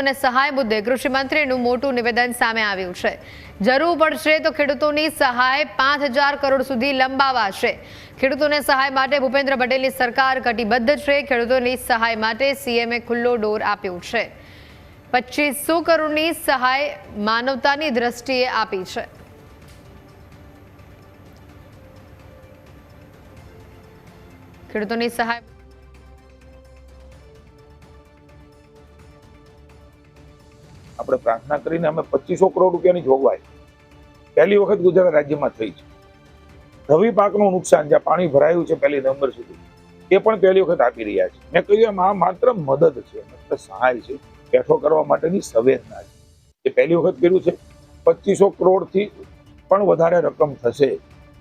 અને સહાય મુદ્દે કૃષિમંત્રીનું મોટું નિવેદન સામે આવ્યું છે. જરૂર પડશે તો ખેડૂતોની સહાય પાંચ કરોડ સુધી લંબાવાશે. ખેડૂતોને સહાય માટે ભૂપેન્દ્ર પટેલની સરકાર કટિબદ્ધ છે. ખેડૂતોની સહાય માટે સીએમએ ખુલ્લો ડોર આપ્યો છે. પચીસો કરોડની સહાય માનવતાની દ્રષ્ટિએ આપી છે. ખેડૂતોની સહાય આપણે પ્રાર્થના કરીને અમે પચીસો કરોડ રૂપિયાની જોગવાઈ પહેલી વખત ગુજરાત રાજ્યમાં થઈ છે. રવિ પાકનું નુકસાન, જ્યાં પાણી ભરાયું છે પહેલી નવેમ્બર સુધી, એ પણ પહેલી વખત આપી રહ્યા છે. મેં કહ્યું આ માત્ર મદદ છે, માત્ર સહાય છે, બેઠો કરવા માટેની સંવેદના છે. એ પહેલી વખત કર્યું છે. પચીસો કરોડથી પણ વધારે રકમ થશે.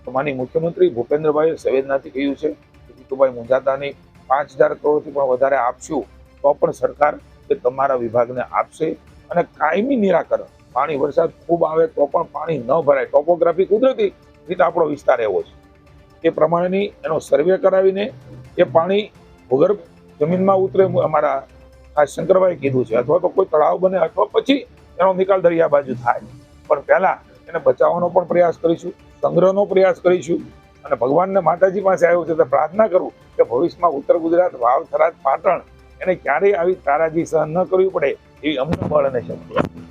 તો માની મુખ્યમંત્રી ભૂપેન્દ્રભાઈએ સંવેદનાથી કહ્યું છે કે જીતુભાઈ મુંજાતાની પાંચ હજાર કરોડથી પણ વધારે આપશું, તો પણ સરકાર એ તમારા વિભાગને આપશે. અને કાયમી નિરાકરણ. પાણી વરસાદ ખૂબ આવે તો પણ પાણી ન ભરાય. ટોપોગ્રાફી કુદરતી રીતે આપણો વિસ્તાર એવો છે. એ પ્રમાણેની એનો સર્વે કરાવીને એ પાણી ભૂગર્ભ જમીનમાં ઉતરે અમારા આ શંકરભાઈ કીધું છે. અથવા તો કોઈ તળાવ બને અથવા પછી એનો નિકાલ દરિયા બાજુ થાય. પણ પહેલા એને બચાવવાનો પણ પ્રયાસ કરીશું, સંગ્રહનો પ્રયાસ કરીશું અને ભગવાનને માતાજી પાસે આવ્યું છે તો પ્રાર્થના કરું કે ભવિષ્યમાં ઉત્તર ગુજરાત વાવ થરાદ પાટણ એને ક્યારેય આવી તારાજી સહન ન કરવી પડે. એવી અમને શક્તિ.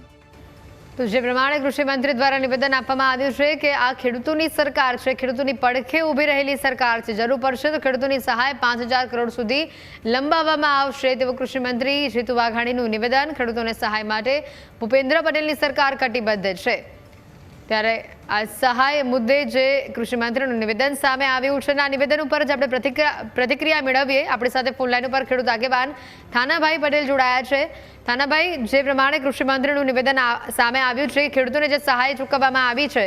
તો જે પ્રમાણે કૃષિ મંત્રી દ્વારા નિવેદન આપવામાં આવ્યું છે કે આ ખેડૂતોની સરકાર છે, ખેડૂતોની પડખે ઊભી રહેલી સરકાર છે, જરૂર પડશે તો ખેડૂતોની સહાય પાંચ કરોડ સુધી લંબાવવામાં આવશે તેવું કૃષિ મંત્રી જીતુ વાઘાણીનું નિવેદન ખેડૂતોને સહાય માટે ભૂપેન્દ્ર પટેલની સરકાર કટિબદ્ધ છે ત્યારે આ સહાય મુદ્દે જે કૃષિ મંત્રીનું નિવેદન સામે આવ્યું છે આ નિવેદન ઉપર જ આપણે પ્રતિક્રિયા મેળવીએ. આપણી સાથે ફોનલાઈન ઉપર ખેડૂત આગેવાન થાનાભાઈ પટેલ જોડાયા છે. થાનાભાઈ, જે પ્રમાણે કૃષિ મંત્રીનું નિવેદન સામે આવ્યું છે ખેડૂતોને જે સહાય ચૂકવવામાં આવી છે,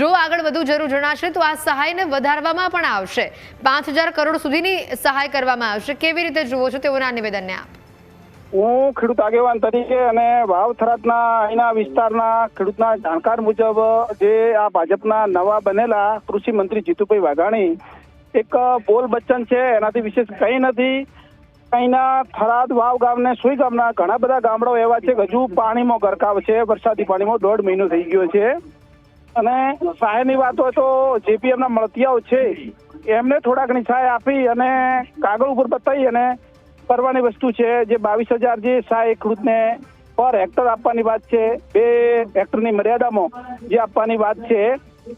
જો આગળ વધુ જરૂર જણાશે, તો આ સહાયને વધારવામાં પણ આવશે. પાંચ કરોડ સુધીની સહાય કરવામાં આવશે. કેવી રીતે જુઓ છો તેઓના નિવેદનને આપ? હું ખેડૂત આગેવાન તરીકે અને વાવ થરાદના અહીંના વિસ્તારના ખેડૂતના જાણકાર મુજબ જે આ ભાજપના નવા બનેલા કૃષિ મંત્રી જીતુભાઈ વાઘાણી એક બોલ બચ્ચન છે, એનાથી વિશેષ કંઈ નથી. અહીંના થરાદ વાવ ગામને, સુઈ ગામના ઘણા બધા ગામડાઓ એવા છે હજુ પાણીમાં ગરકાવ છે, વરસાદી પાણીમાં દોઢ મહિનો થઈ ગયો છે. અને સહાયની વાત હોય તો જેપીએમના મળતિયાઓ છે, એમને થોડા ઘણી સહાય આપી અને કાગળ ઉપર બતાવી અને કરવાની વસ્તુ છે, જે બાવીસ હજાર જે સહાય ખેડૂતને પર હેક્ટર આપવાની વાત છે, બે હેક્ટરની મર્યાદામાં જે આપવાની વાત છે,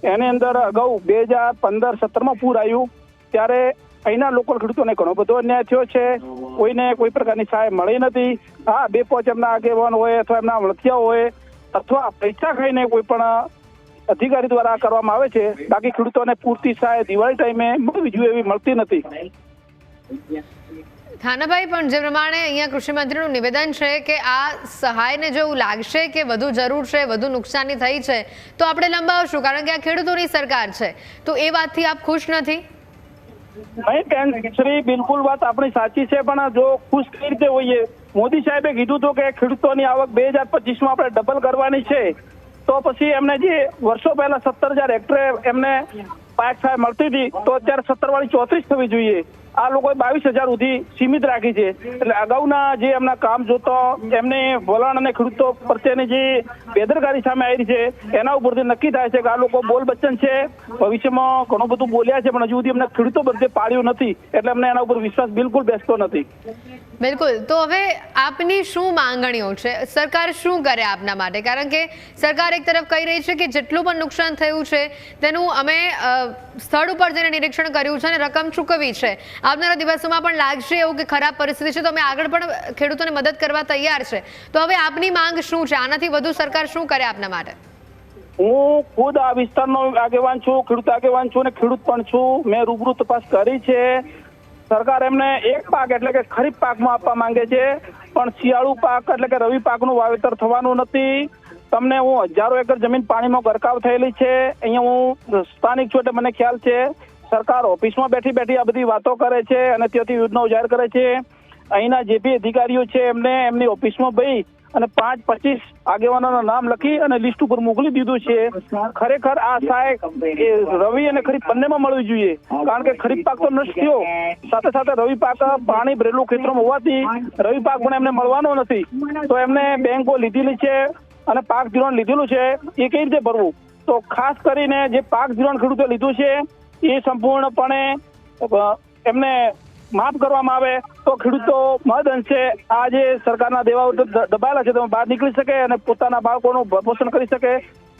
એની અંદર અગાઉ બે હજાર પંદર સત્તરમાં પૂર આવ્યું, ત્યારે અહીંના લોકલ ખેડૂતોને ઘણો બધો અન્યાય થયો છે. કોઈને કોઈ પ્રકારની સહાય મળી નથી. હા, બે પોચ એમના આગેવાન હોય અથવા એમના વળતિયા હોય, અથવા પૈસા ખાઈને કોઈ પણ અધિકારી દ્વારા કરવામાં આવે છે, બાકી ખેડૂતોને પૂરતી સહાય દિવાળી ટાઈમે મળવી જોઈએ એવી મળતી નથી. થાનાભાઈ, પણ જે પ્રમાણે અહીંયા કૃષિમંત્રીનું નિવેદન છે કે આ સહાયને જો એવું લાગશે કે વધુ જરૂર છે, વધુ નુકસાની થઈ છે, તો આપણે લંબાવશું, કારણ કે આ ખેડૂતોની સરકાર છે. તો એ વાતથી આપ ખુશ નથી? નહીં બિલકુલ વાત આપણી સાચી છે, પણ જો ખુશ કઈ રીતે હોઈએ? મોદી સાહેબે કીધું હતું કે ખેડૂતોની આવક બે હજાર પચીસમાં આપણે ડબલ કરવાની છે. તો પછી એમને જે વર્ષો પહેલા સત્તર હજાર હેક્ટરે એમને પાક સહાય મળતી હતી, તો અત્યારે સત્તર વાળી ચોત્રીસ થવી જોઈએ. આ લોકોએ બાવીસ હજાર સુધી સીમિત રાખી છે. એટલે અગાઉના જે એમના કામ જોતો, એમને વલણ અને ખેડૂતો પ્રત્યેની જે બેદરકારી સામે આવી છે, એના ઉપરથી નક્કી થાય છે કે આ લોકો બોલ બચ્ચન છે. ભવિષ્યમાં ઘણું બધું બોલ્યા છે, પણ હજુ સુધી એમને ખેડૂતો પ્રત્યે પાડ્યું નથી. એટલે એમને એના ઉપર વિશ્વાસ બિલકુલ બેસતો નથી. બિલકુલ. તો હવે આપની શું માંગણીઓ છે? સરકાર શું કરે આપના માટે? કારણ કે સરકાર એક તરફ કહી રહી છે કે જેટલું પણ નુકસાન થયું છે, તેનું અમે સ્થળ ઉપર જઈને નિરીક્ષણ કર્યું છે અને રકમ ચૂકવી છે. આવનારા દિવસોમાં પણ લાગશે એવું કે ખરાબ પરિસ્થિતિ છે. તો અમે આગળ પણ ખેડૂતોને મદદ કરવા તૈયાર છે. તો હવે આપની માંગ શું છે? આનાથી વધુ સરકાર શું કરે આપના માટે? હું ખુદ આ વિસ્તારનો આગેવાન છું, ખેડૂત આગેવાન છું અને ખેડૂત પણ છું. મેં રૂબરૂ તપાસ કરી છે. સરકાર એમને એક પાક એટલે કે ખરીફ પાકમાં આપવા માંગે છે. પણ શિયાળુ પાક એટલે કે રવિ પાકનું વાવેતર થવાનું નથી. તમને હું હજારો એકર જમીન પાણીમાં ગરકાવ થયેલી છે. અહીંયા હું સ્થાનિક છું એટલે મને ખ્યાલ છે. સરકાર ઓફિસમાં બેઠી બેઠી આ બધી વાતો કરે છે અને ત્યાંથી યુદ્ધનો ઉજાર કરે છે. અહીંના જે બી અધિકારીઓ છે એમને એમની ઓફિસમાં ભાઈ અને પાંચ પચીસ આગેવાનોના નામ લખી અને લિસ્ટ ઉપર મોકલી દીધું છે. ખરેખર આ સહાય રવિ અને ખરીફ બંનેમાં મળવી જોઈએ. કારણ કે ખરીફ પાક તો નષ્ટ થયો. સાથે સાથે રવિ પાક પાણી ભરેલું ખેતરોમાં હોવાથી રવિ પાક પણ એમને મળવાનો નથી. તો એમને બેંકો લીધેલી છે અને પાક ધિરાણ લીધેલું છે. એ કઈ રીતે ભરવું? તો ખાસ કરીને જે પાક ધિરાણ ખેડૂતે લીધું છે એ સંપૂર્ણપણે એમને માફ કરવામાં આવે તો ખેડૂતો મહદ અંશે આ જે સરકારના દેવાઓ દબાયેલા છે, તેમાં બહાર નીકળી શકે અને પોતાના બાળકોનું પોષણ કરી શકે.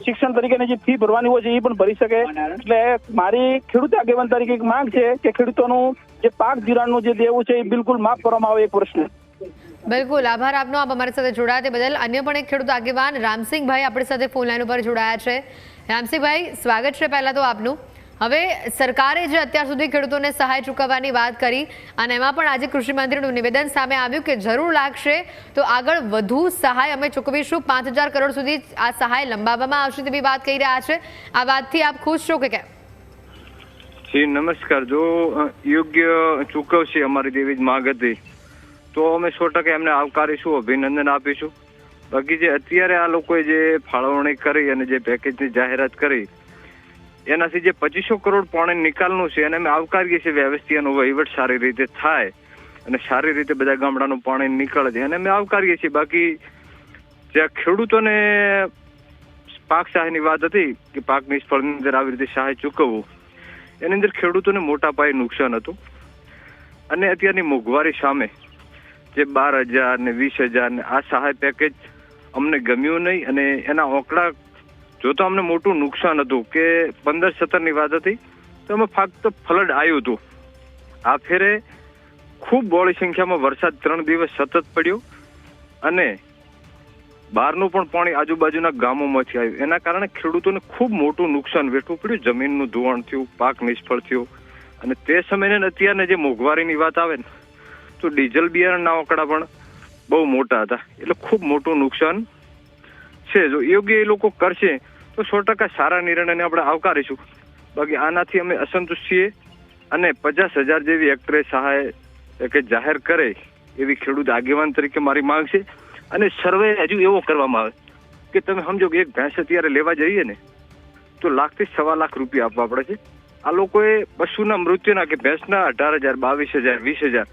શિક્ષણ તરીકેની જે ફી ભરવાની હોય છે, એ પણ ભરી શકે. એટલે મારી ખેડૂત આગેવાન તરીકે એક માંગ છે કે ખેડૂતોનું જે પાક ધિરાણનું જે દેવું છે, એ બિલકુલ માફ કરવામાં આવે એક પ્રશ્ન. બિલકુલ. આભાર આપનો. આપ અમારી સાથે જોડાયા તે બદલ. અન્ય પણ એક ખેડૂત આગેવાન રામસિંહભાઈ આપણી સાથે ફોન લાઈન ઉપર જોડાયા છે. રામસિંહભાઈ, સ્વાગત છે પહેલા તો આપનું. હવે સરકારે જે અત્યાર સુધી ખેડૂતોને સહાય ચૂકવવાની વાત કરી, અને એમાં પણ આજે કૃષિ મંત્રીનું નિવેદન સામે આવ્યું કે જરૂર લાગશે તો આગળ વધુ સહાય અમે ચૂકવીશું. પાંચ કરોડ સુધી આ સહાય લંબાવવામાં આવશે તેવી વાત કહી રહ્યા છે. આ વાતથી આપ ખુશ છો કે કેમ? જી, નમસ્કાર. જો યોગ્ય ચૂકવશે અમારી જેવી જ માંગ હતી, તો અમે સો એમને આવકારીશું, અભિનંદન આપીશું. બાકી જે અત્યારે આ લોકોએ જે ફાળવણી કરી અને જે પેકેજની જાહેરાત કરી એનાથી જે પચીસો કરોડ પાણી નિકાલનું છે એને અમે આવકારીએ છીએ વ્યવસ્થિત એનો વહીવટ સારી રીતે થાય અને સારી રીતે બધા ગામડાનું પાણી નીકળે છે. એને અમે આવકારીએ છીએ. બાકી જે ખેડૂતોને પાક સહાયની વાત હતી કે પાક નિષ્ફળની અંદર આવી રીતે સહાય ચૂકવવું, એની અંદર ખેડૂતોને મોટા પાયે નુકસાન હતું. અને અત્યારની મોંઘવારી સામે જે બાર હજાર ને વીસ હજાર ને આ સહાય પેકેજ અમને ગમ્યું નહીં અને એના આંકડા જોતા અમને મોટું નુકસાન હતું કે પંદર સત્તરની વાત હતી, તો અમે ફક્ત ફ્લડ આવ્યું હતું. આ ફેરે ખૂબ બહોળી સંખ્યામાં વરસાદ ત્રણ દિવસ સતત પડ્યો અને બહારનું પણ પાણી આજુબાજુના ગામોમાંથી આવ્યું. એના કારણે ખેડૂતોને ખૂબ મોટું નુકસાન વેઠવું પડ્યું. જમીનનું ધોવાણ થયું, પાક નિષ્ફળ થયો. અને તે સમયે અત્યારે જે મોંઘવારીની વાત આવે ને, તો ડીઝલ બિયારણના આંકડા પણ બહુ મોટા હતા. એટલે ખૂબ મોટું નુકસાન છે, જો યોગ્ય એ લોકો કરશે, તો સો ટકા સારા નિર્ણયને આપણે આવકારીશું. બાકી આનાથી અમે અસંતુષ્ટ છીએ અને પચાસ હજાર જેવી એક્ટરે સહાય કે જાહેર કરે એવી ખેડૂત આગેવાન તરીકે મારી માંગ છે. અને સર્વે હજુ એવો કરવામાં આવે કે તમે સમજો કે એક ભેંસ અત્યારે લેવા જઈએ ને, તો લાખથી સવા લાખ રૂપિયા આપવા પડે છે. આ લોકોએ પશુના મૃત્યુના કે ભેંસના અઢાર હજાર, બાવીસ હજાર, વીસ હજાર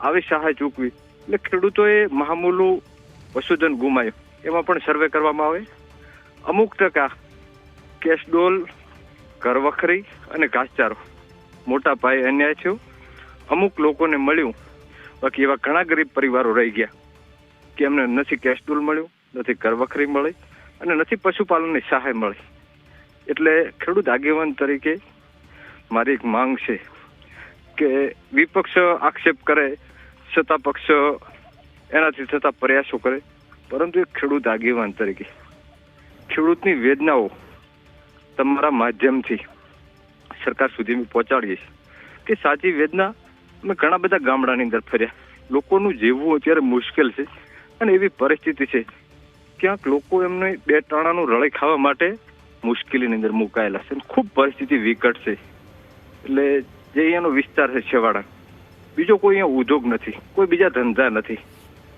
આવી સહાય ચૂકવી. એટલે ખેડૂતોએ મહામૂલું પશુધન ગુમાયું એમાં પણ સર્વે કરવામાં આવે. અમુક ટકા કેશડોલ ઘરવખરી અને ઘાસચારો. મોટા પાયે અન્યાય થયો. અમુક લોકોને મળ્યું. બાકી એવા ઘણા ગરીબ પરિવારો રહી ગયા કે એમને નથી કેશડોલ મળ્યું, નથી ઘરવખરી મળી અને નથી પશુપાલનની સહાય મળી. એટલે ખેડૂત આગેવાન તરીકે મારી એક માંગ છે કે વિપક્ષ આક્ષેપ કરે સત્તા પક્ષ એનાથી થતા પ્રયાસો કરે. પરંતુ એક ખેડૂત આગેવાન તરીકે. ખેડૂતની વેદનાઓ તમારા માધ્યમથી સરકાર સુધી અમે પહોંચાડીએ કે સાચી વેદના અમે ઘણા બધા ગામડાની અંદર ફર્યા. લોકોનું જીવવું અત્યારે મુશ્કેલ છે અને એવી પરિસ્થિતિ છે. ક્યાંક લોકો એમને બે ટાણાનું રળે ખાવા માટે મુશ્કેલીની અંદર મુકાયેલા છે ખૂબ પરિસ્થિતિ વિકટ છે. એટલે જે અહીંયાનો વિસ્તાર છે છેવાડા, બીજો કોઈ અહીંયા ઉદ્યોગ નથી, કોઈ બીજા ધંધા નથી.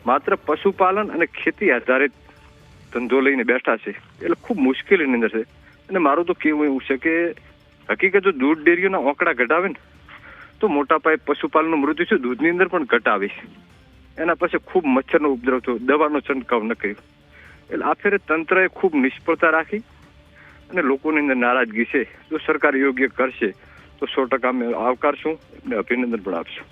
માત્ર પશુપાલન અને ખેતી આધારિત ધંધો લઈને બેઠા છે. એટલે ખૂબ મુશ્કેલીની અંદર છે. અને મારું તો કેવું એવું છે કે હકીકત જો દૂધ ડેરીઓના આંકડા ઘટાવે ને, તો મોટા પાયે પશુપાલનનું મૃત્યુ છે, દૂધની અંદર પણ ઘટાવી એના પછી ખૂબ મચ્છરનો ઉપદ્રવ થયો, દવાનો છંટકાવ ન કર્યો એટલે આ ફેરે તંત્રએ ખૂબ નિષ્ફળતા રાખી અને લોકોની અંદર નારાજગી છે. જો સરકાર યોગ્ય કરશે, તો સો ટકા અમે આવકારશું અને અભિનંદન પણ આપશું.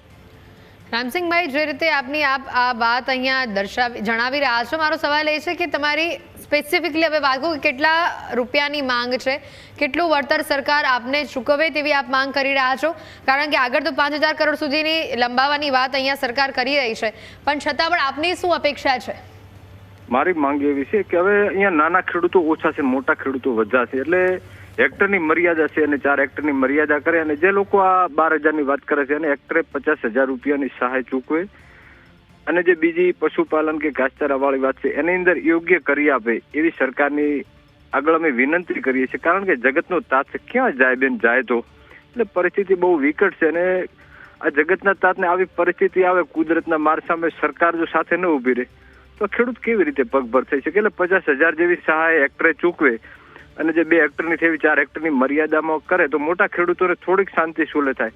રામસિંહભાઈ, જે રીતે આપની આપ આ વાત અહીંયા દર્શાવી, જણાવી રહ્યા છો, મારો સવાલ એ છે કે તમારી સ્પેસિફિકલી હવે વાત કે કેટલા રૂપિયાની માંગ છે? કેટલું વળતર સરકાર આપને ચૂકવે તેવી આપ માંગ કરી રહ્યા છો? કારણ કે આગળ તો પાંચ હજાર કરોડ સુધીની લંબાવવાની વાત અહીંયા સરકાર કરી રહી છે. પણ છતાં પણ આપની શું અપેક્ષા છે? મારી માંગ એવી છે કે હવે અહીંયા નાના ખેડૂતો ઓછા છે, મોટા ખેડૂતો વધ્યા છે. એટલે હેક્ટરની મર્યાદા છે અને ચાર હેક્ટરની મર્યાદા કરે અને જે લોકો આ બાર હજારની વાત કરે છે અને હેક્ટરે પચાસ હજાર રૂપિયાની સહાય ચૂકવે. અને જે બીજી પશુપાલન કે ઘાસચારા વાળી વાત છે, એની અંદર યોગ્ય કરી આપે એવી સરકારની આગળ અમે વિનંતી કરીએ છીએ. કારણ કે જગતનો તાત ક્યાં જાય બેન, જાય તો? એટલે પરિસ્થિતિ બહુ વિકટ છે અને આ જગતના તાતને આવી પરિસ્થિતિ આવે, કુદરતના માર સામે સરકાર જો સાથે ન ઊભી રહે. તો ખેડૂત કેવી રીતે પગભર થઈ શકે? એટલે પચાસ હજાર જેવી સહાય હેક્ટરે ચૂકવે અને જે બે હેક્ટરની થવી ચાર હેક્ટરની મર્યાદામાં કરે, તો મોટા ખેડૂતોને થોડીક શાંતિ સુલે થાય.